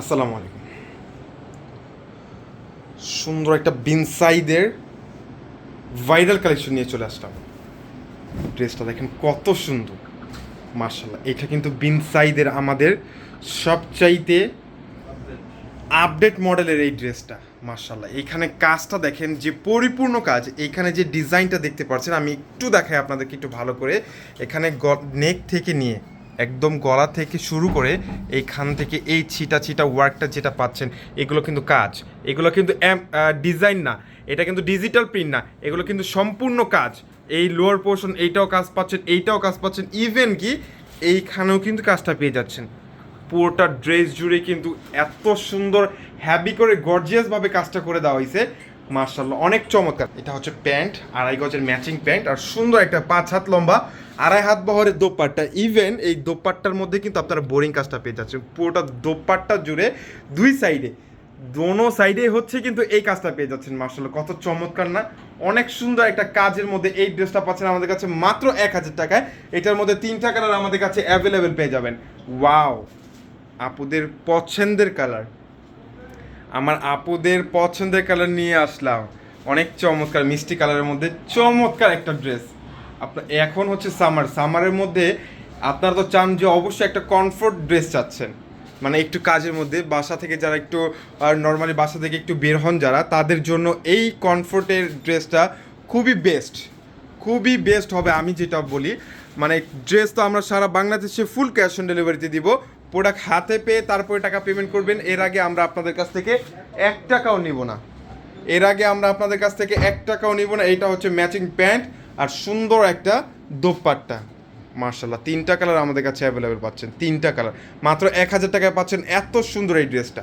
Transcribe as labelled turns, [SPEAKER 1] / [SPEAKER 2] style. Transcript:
[SPEAKER 1] আসসালামু আলাইকুম। সুন্দর একটা বিনসাইদের ভাইরাল কালেকশন নিয়ে চলে আসলাম। ড্রেসটা দেখেন কত সুন্দর। মার্শাল্লাহ এটা কিন্তু বিনসাইদের আমাদের সবচাইতে আপডেট মডেলের এই ড্রেসটা মার্শাল্লাহ এখানে কাজটা দেখেন যে পরিপূর্ণ কাজ এইখানে যে ডিজাইনটা দেখতে পাচ্ছেন, আমি একটু দেখাই আপনাদেরকে একটু ভালো করে। এখানে নেক থেকে নিয়ে একদম গলা থেকে শুরু করে এইখান থেকে এই ছিটা ছিটা ওয়ার্কটা যেটা পাচ্ছেন, এগুলো কিন্তু কাজ। এগুলো কিন্তু ডিজাইন না। এটা কিন্তু ডিজিটাল প্রিন্ট না। এগুলো কিন্তু সম্পূর্ণ কাজ। এই লোয়ার পোর্শন এইটাও কাজ পাচ্ছেন, এইটাও কাজ পাচ্ছেন। ইভেন কি এইখানেও কিন্তু কাজটা পেয়ে যাচ্ছেন। পুরোটা ড্রেস জুড়ে কিন্তু এত সুন্দর হ্যাবি করে গর্জিয়াসভাবে কাজটা করে দেওয়া হয়েছে মার্শাল্লাহ অনেক চমৎকার। এটা হচ্ছে প্যান্ট, আড়াই গজের ম্যাচিং প্যান্ট, আর সুন্দর একটা পাঁচ হাত লম্বা আড়াই হাত বহরের দোপাট্টা। ইভেন এই দোপাট্টার মধ্যে কিন্তু আপনারা বোরিং কাজটা পেয়ে যাচ্ছেন। পুরোটা দোপাট্টা জুড়ে দুই সাইডে দোনো সাইডে হচ্ছে কিন্তু এই কাজটা পেয়ে যাচ্ছেন মার্শাল্লাহ কত চমৎকার না? অনেক সুন্দর একটা কাজের মধ্যে এই ড্রেসটা পাচ্ছেন আমাদের কাছে মাত্র এক হাজার টাকায়। এটার মধ্যে তিনটা কালার আমাদের কাছে অ্যাভেলেবেল পেয়ে যাবেন। ওয়াও আপুদের পছন্দের কালার আমার আপুদের পছন্দের কালার নিয়ে আসলাম। অনেক চমৎকার, মিষ্টি কালারের মধ্যে চমৎকার একটা ড্রেস আপনার, এখন হচ্ছে সামার সামারের মধ্যে আপনারা তো চান যে অবশ্যই একটা কমফোর্ট ড্রেস চাচ্ছেন। মানে একটু কাজের মধ্যে, বাসা থেকে যারা একটু নর্মালি বাসা থেকে একটু বের হন যারা, তাদের জন্য এই কমফোর্টের ড্রেসটা খুবই বেস্ট খুবই বেস্ট হবে আমি যেটা বলি। মানে ড্রেস তো আমরা সারা বাংলাদেশে ফুল ক্যাশ অন ডেলিভারিতে দিব প্রোডাক্ট হাতে পেয়ে তারপরে টাকা পেমেন্ট করবেন, এর আগে আমরা আপনাদের কাছ থেকে এক টাকাও নিব না। এর আগে আমরা আপনাদের কাছ থেকে এক টাকাও নিব না, এইটা হচ্ছে ম্যাচিং প্যান্ট আর সুন্দর একটা দোপাট্টা। মার্শাল্লাহ তিনটা কালার আমাদের কাছে অ্যাভেলেবেল পাচ্ছেন, তিনটা কালার মাত্র এক হাজার টাকায় পাচ্ছেন এত সুন্দর এই ড্রেসটা